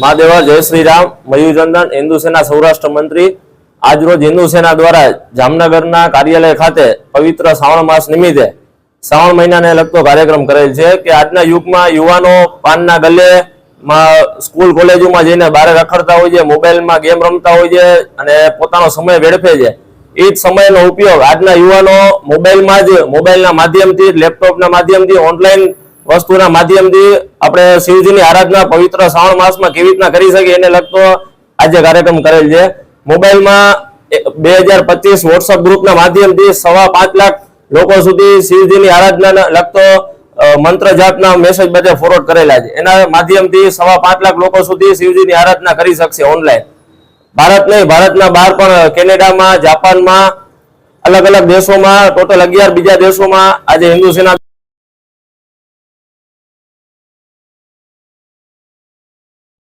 મહાદેવા, જય શ્રી રામ મયુરચંદન, હિન્દુ સૌરાષ્ટ્ર મંત્રી. આજરોજ હિન્દુ સેના દ્વારા જામનગરના કાર્યાલય ખાતે પવિત્ર શ્રાવણ માસ નિમિત્તે શ્રાવણ મહિનાને લગતો કાર્યક્રમ કરેલ છે કે આજના યુગમાં યુવાનો પાનના ગલ્લે માં સ્કૂલ, કોલેજોમાં જઈને બહાર રખડતા હોય છે, મોબાઈલમાં ગેમ રમતા હોય છે અને પોતાનો સમય વેડફે છે. એ જ સમયનો ઉપયોગ આજના યુવાનો મોબાઈલમાં જ મોબાઈલના માધ્યમથી લેપટોપના માધ્યમથી ઓનલાઈન વસ્તુના માધ્યમથી આપણે શિવજીની આરાધના પવિત્ર શ્રાવણ માસમાં કેવી રીતના કરી શકીએ એને લગતો આજે કાર્યક્રમ કરેલ છે. મોબાઈલમાં બે હજાર પચીસ વોટ્સઅપ ગ્રુપના માધ્યમથી સવા પાંચ લાખ લોકો સુધી શિવજીની આરાધના લગતો મંત્ર જાતના મેસેજ બધે ફોરવર્ડ કરેલા છે. એના માધ્યમથી સવા પાંચ લાખ લોકો સુધી શિવજીની આરાધના કરી શકશે ઓનલાઈન ભારત નહીં, ભારતના બહાર પણ કેનેડામાં, જાપાનમાં અલગ અલગ દેશોમાં, ટોટલ અગિયાર બીજા દેશોમાં આજે હિન્દુ સેના